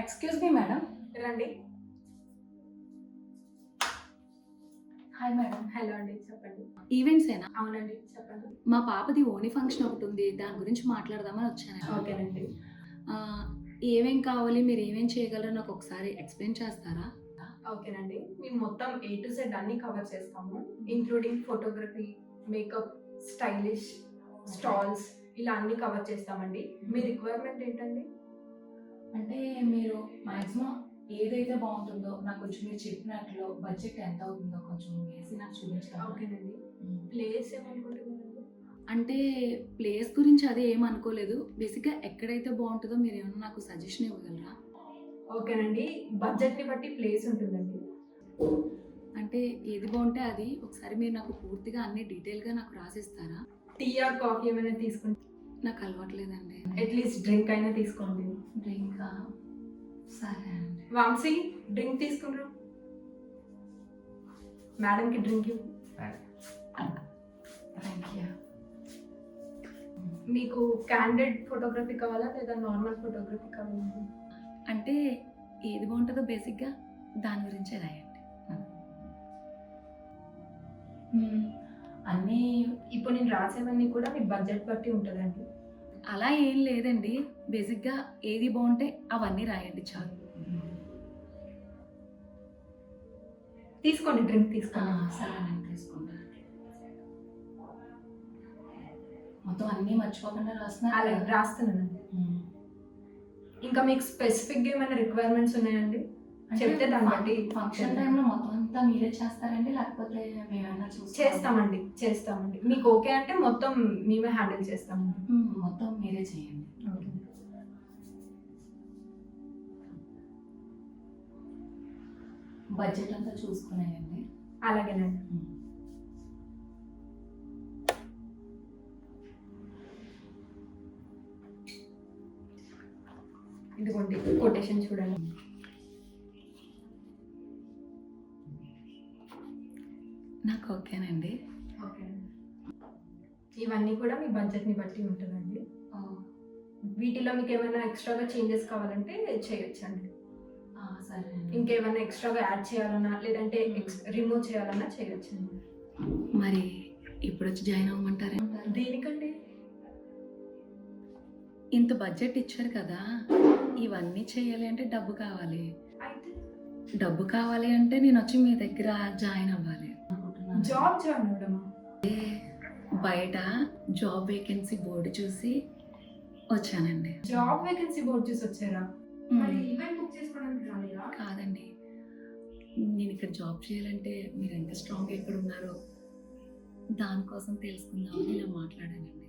Excuse me madam రండి. Hi madam hello అండి చెప్పండి. ఈవెంట్స్ ఏనా? అవునండి చెప్పండి. మా పాపది ఓనీ ఫంక్షన్ ఒకటి ఉంది దాని గురించి మాట్లాడదామని వచ్చాను. ఓకేనండి. ఏమేం కావాలి మీరు ఏమేం చేయగలరో నాకు ఒకసారి ఎక్స్ప్లెయిన్ చేస్తారా? ఓకేనండి. మేము మొత్తం ఏ టు సెడ్ అన్ని కవర్ చేస్తాము including photography makeup stylish stalls ఇలా అన్ని కవర్ చేస్తామండి. మీ రిక్వైర్మెంట్ ఏంటండి? అంటే మీరు మాక్సిమం ఏదైతే బాగుంటుందో నాకు కొంచెం మీరు చెప్పినట్లు బడ్జెట్ ఎంత అవుతుందో కొంచెం వేసి నాకు చూపించగలరా? ఓకేనండి. ప్లేస్ ఏమనుకుంటున్నారండి అంటే ప్లేస్ గురించి అదే ఏం అనుకోలేదు. బేసిక్గా ఎక్కడైతే బాగుంటుందో మీరు ఏమన్నా నాకు సజెషన్ ఇవ్వగలరా? ఓకేనండి. బడ్జెట్ని బట్టి ప్లేస్ ఉంటుందండి. అంటే ఏది బాగుంటే అది. ఒకసారి మీరు నాకు పూర్తిగా అన్ని డీటెయిల్గా నాకు రాసిస్తారా? టీ ఆర్ కాఫీ ఏమైనా తీసుకుంటే నాకు అలవాట్లేదండి. అట్లీస్ట్ డ్రింక్ అయినా తీసుకోండి. డ్రింక్ సరే అండి. వాంసీ డ్రింక్ తీసుకుంటారు మేడంకి డ్రింక్ ఇవ్వు. థ్యాంక్ యూ మీకు క్యాండిడ్ ఫోటోగ్రఫీ కావాలా లేదా నార్మల్ ఫోటోగ్రఫీ కావాలా? అంటే ఏది బాగుంటుందో బేసిక్గా దాని గురించే రాయండి. అన్నీ ఇప్పుడు నేను రాసేవన్నీ కూడా మీ బడ్జెట్ బట్టి ఉంటుందండి. అలా ఏం లేదండి. బేసిక్గా ఏది బాగుంటే అవన్నీ రాయండి చాలు. తీసుకోండి డ్రింక్ తీసుకోండి. సరే నేను తీసుకుంటాను. మొత్తం అన్నీ మర్చిపోకుండా రాస్తున్నా? అలాగే రాస్తున్నానండి. ఇంకా మీకు స్పెసిఫిక్ ఏమైనా రిక్వైర్మెంట్స్ ఉన్నాయండి? చెప్తే దాన్ని బట్టి ఫంక్షన్ టైంలో మొత్తం అంతా మీరే చేస్తారండి? లేకపోతే మేమైనా చూస్తారా? చేస్తామండి చేస్తామండి. మీకు ఓకే అంటే మొత్తం మేమే హ్యాండిల్ చేస్తామండి. మ్మ్, మొత్తం మీరే చేయండి. బడ్జెట్ అంతా చూసుకునేయండి. అలాగేనండి. ఇదిగోండి కొటేషన్ చూడండి. నాకు ఓకేనండి. ఓకే. ఇవన్నీ కూడా మీ బడ్జెట్ని బట్టి ఉంటుందండి. వీటిలో మీకు ఏమైనా ఎక్స్ట్రాగా చేంజెస్ కావాలంటే చేయొచ్చండి. సరే అండి ఇంకేమైనా ఎక్స్ట్రాగా యాడ్ చేయాలన్నా లేదంటే రిమూవ్ చేయాలన్నా చేయొచ్చండి. మరి ఇప్పుడు వచ్చి జాయిన్ అవ్వమంటారా? దేనికండి? ఇంత బడ్జెట్ ఇచ్చారు కదా ఇవన్నీ చేయాలి అంటే డబ్బు కావాలి. డబ్బు కావాలి అంటే నేను వచ్చి మీ దగ్గర జాయిన్ అవ్వాలి. జాబ్ జాయిన్ అవ్వడమా? బయట జాబ్ వేకెన్సీ బోర్డు చూసి వచ్చానండి. జాబ్ వేకెన్సీ బోర్డ్ చూసి వచ్చారా? మరి. ఈవెంట్ బుక్ చేసుకోవడానికి రాలేదా? కాదండి. నేను ఇక్కడ జాబ్ చేయాలంటే మీరు ఎంత స్ట్రాంగ్ ఎక్కడ ఉన్నారో దానికోసం తెలుసుకుందామని ఇలా మాట్లాడానండి.